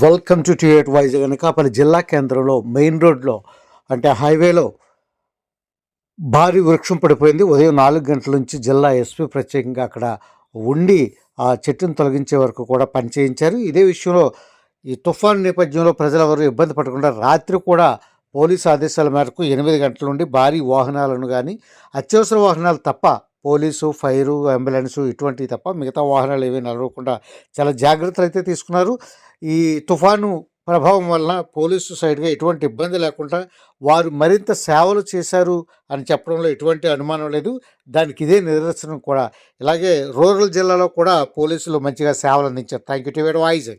Welcome to వైజ్ వైజాగ్ అనకాపల్లి జిల్లా కేంద్రంలో మెయిన్ రోడ్లో అంటే హైవేలో భారీ వృక్షం పడిపోయింది. ఉదయం నాలుగు గంటల నుంచి జిల్లా ఎస్పీ ప్రత్యేకంగా అక్కడ ఉండి ఆ చెట్టును తొలగించే వరకు కూడా పనిచేయించారు ఇదే విషయంలో ఈ తుఫాన్ నేపథ్యంలో ప్రజలెవరూ ఇబ్బంది పడకుండా రాత్రి కూడా పోలీసు ఆదేశాల మేరకు ఎనిమిది గంటల నుండి భారీ వాహనాలను కానీ అత్యవసర వాహనాలు తప్ప పోలీసు ఫైరు అంబులెన్సు ఇటువంటివి తప్ప మిగతా వాహనాలు ఏమీ నడవకుండా చాలా జాగ్రత్తలు అయితే తీసుకున్నారు. ఈ తుఫాను ప్రభావం వలన పోలీసు సైడ్గా ఎటువంటి ఇబ్బంది లేకుండా వారు మరింత సేవలు చేశారు అని చెప్పడంలో ఎటువంటి అనుమానం లేదు. దానికి ఇదే నిదర్శనం కూడా. ఇలాగే రూరల్ జిల్లాలో కూడా పోలీసులు మంచిగా సేవలు అందించారు. Thank you to voice